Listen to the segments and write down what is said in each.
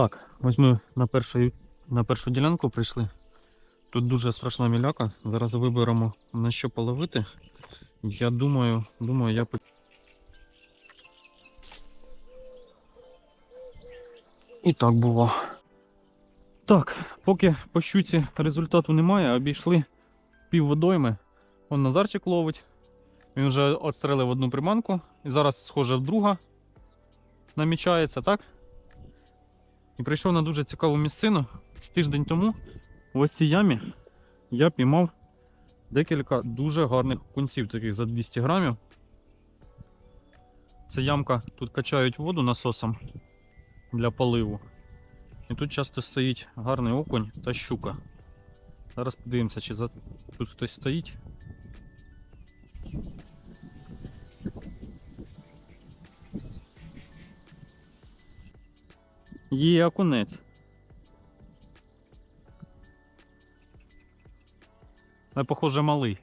Так, ось ми на першу, на першу ділянку прийшли. Тут дуже страшна міляка. Зараз виберемо на що половити. Я думаю, думаю, я І так було. Так, поки по щуці результату немає, обійшли пів водойми. Он Назарчик ловить. Він вже отстрелив одну приманку і зараз схоже друга. Намічається, так? І прийшов на дуже цікаву місцину. Тиждень тому в ось цій ямі я піймав декілька дуже гарних кунців, таких за 200 грамів. Це ямка, тут качають воду насосом для поливу. І тут часто стоїть гарний окунь та щука. Зараз подивимося, чи тут хтось стоїть. Є окунець. Але, похоже, малий.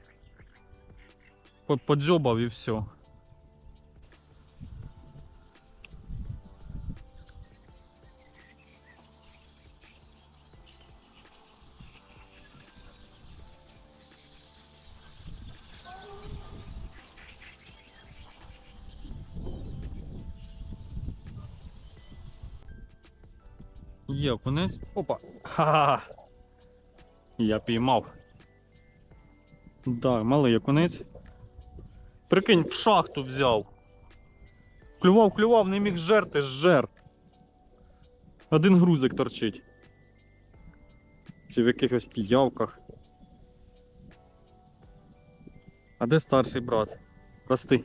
Подзьобав і все. Є окунець. Опа. Ха-ха. Я піймав. Да, малий окунець. Прикинь, в шахту взяв. Клював, клював, не міг жерти, жер. Один грузик торчить. Чи в якихось піявках. А де старший брат? Рости.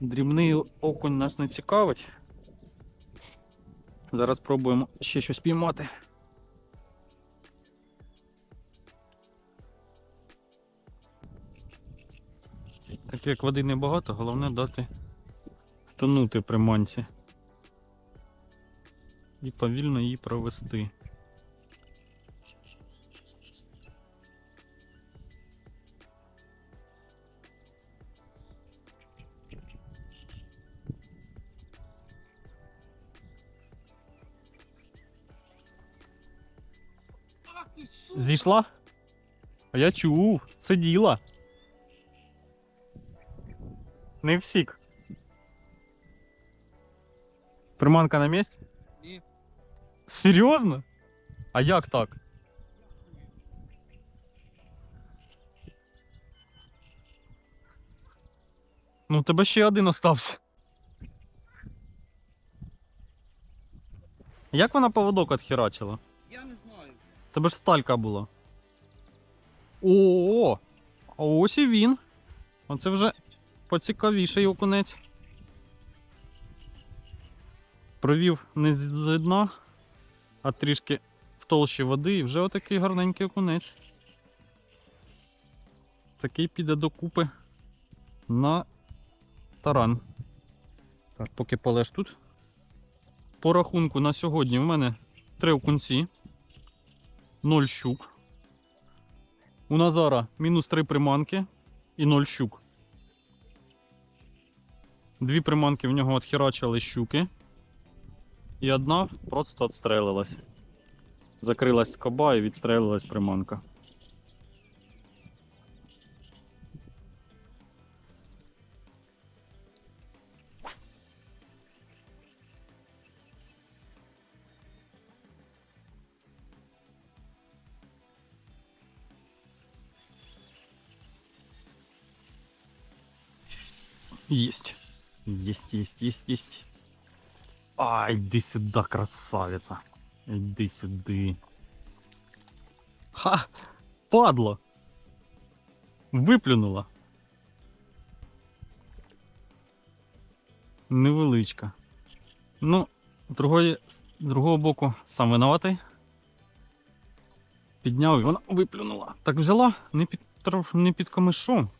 Дрібний окунь нас не цікавить. Зараз спробуємо ще щось піймати. Так як води небагато, головне дати тонути приманці. І повільно її провести. Зійшла? А я чув, сиділа. Не всік. Приманка на місці? Ні. Серйозно? А як так? Ну, тебе ще один остався. Як вона поводок відхерачила? Тебе ж сталька була. О, а ось і він. Оце вже поцікавіший окунець. Провів не з з дна, а трішки в толщі води, і вже отакий гарненький окунець. Такий піде докупи на таран. Так, поки полеж тут. По рахунку на сьогодні в мене три окунці. 0 щук. У Назара мінус 3 приманки і 0 щук. Дві приманки в нього відхерачили щуки. І одна просто відстрелилась. Закрилась скоба і відстрелилась приманка. Есть. Есть, есть, есть, есть. А, иди сюда, красавица. Иди сюда. Ха! Падла! Виплюнула. Невеличка. Ну, другої, з другого боку сам винуватий. Підняв і вона виплюнула. Так взяла не під, не під камишом,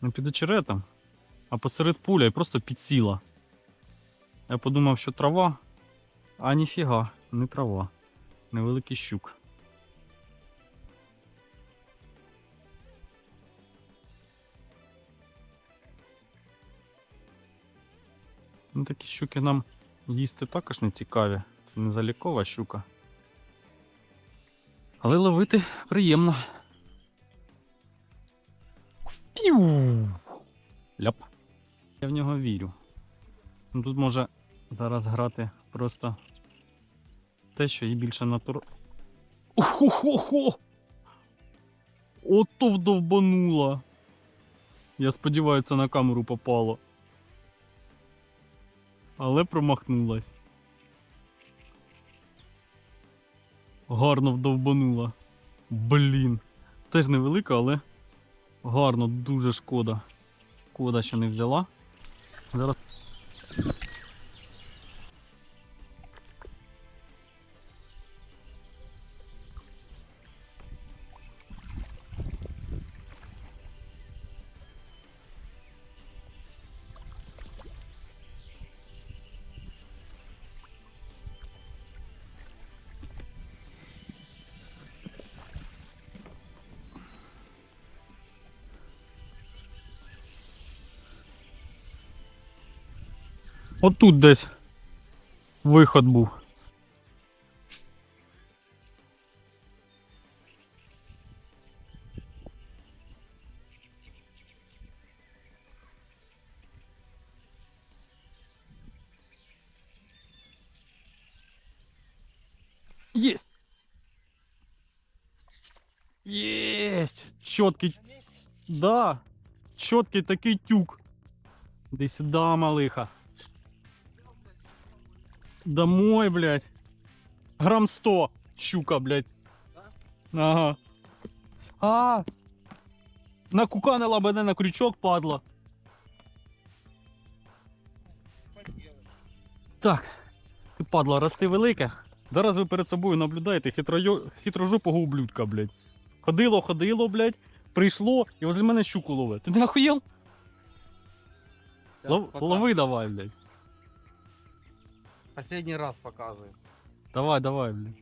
не під очеретом а посеред поля і просто підсіла. Я подумав, що трава, а ніфіга, не трава. Невеликий щук. Ну, такі щуки нам їсти також не цікаві. Це не залікова щука. Але ловити приємно. Піу! Ляп. Я в нього вірю. Ну, Тут може зараз грати просто те, що їй більше натур. Охо-хо-хо! Ото вдовбанула. Я сподіваюся, на камеру попало. Але промахнулась. Гарно вдовбанула. Блін. Теж невелика, але гарно, дуже шкода. Шкода, що не взяла. Зараз. Отут десь виход був. Есть! Есть! Чіткий. Да! Чіткий такий тюк. Іди сюди, малиха. Домой, блядь. Грамм 100. Щука, блядь. Ага. А! Накуканила мене на крючок, падла. Так. Ти падла, рости велике. Зараз ви перед собою наблюдаєте хитройо... хитрожопого ублюдка, блядь. Ходило, ходило, блядь. Прийшло і возле мене щуку ловить. Ти не охуєл? Лов... Лови давай, блядь. Последний раз показываю. Давай, давай, блядь.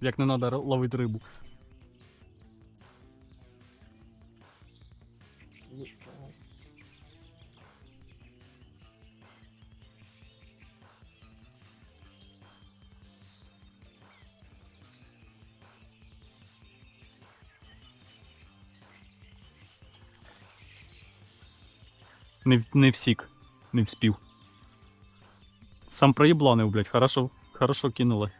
Як не треба ловити рибу. Не, не всік, не вспів. Сам проєбланив, блядь, хорошо, хорошо кинули.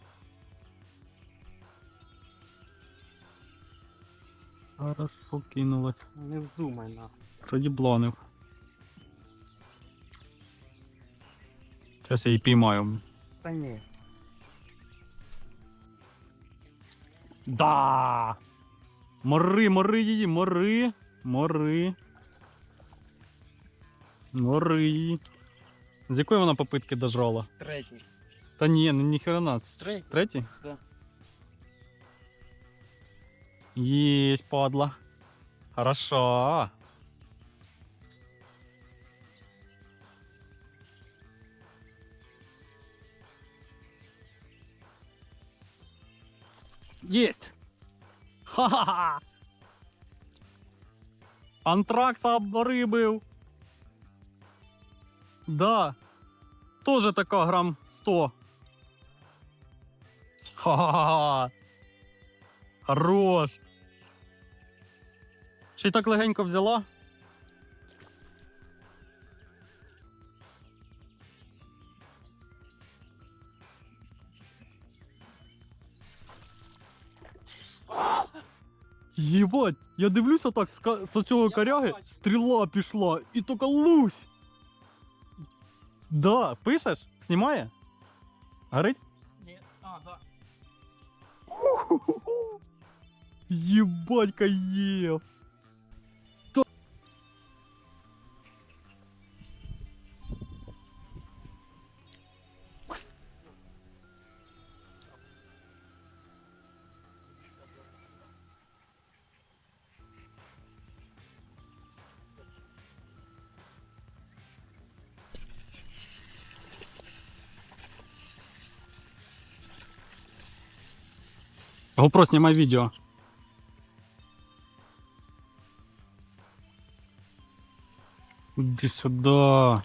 Хорошо кинули. Не вздумай на. Проєбланив. Зараз я її піймаю. Та ні. Да! Мори, мори її, мори, мори. Мори її. З якої вона попитки дожрала? Третій. Та ні, ну ніхрена. Стрей. Третій? Да. Есть, падла. Хорошо. Есть. Ха-ха-ха. Антракса обрыбил. Да. Тоже така грам 100. Ха-ха-ха. Хорош. Ще й так легенько взяла. Єбать, я дивлюся так з, з цього коряги, стріла пішла і тільки лусь. Да, пишеш? Знімає? Горить? Ні. А, да. Ебать каев. GoPro, снимай видео. Иди сюда.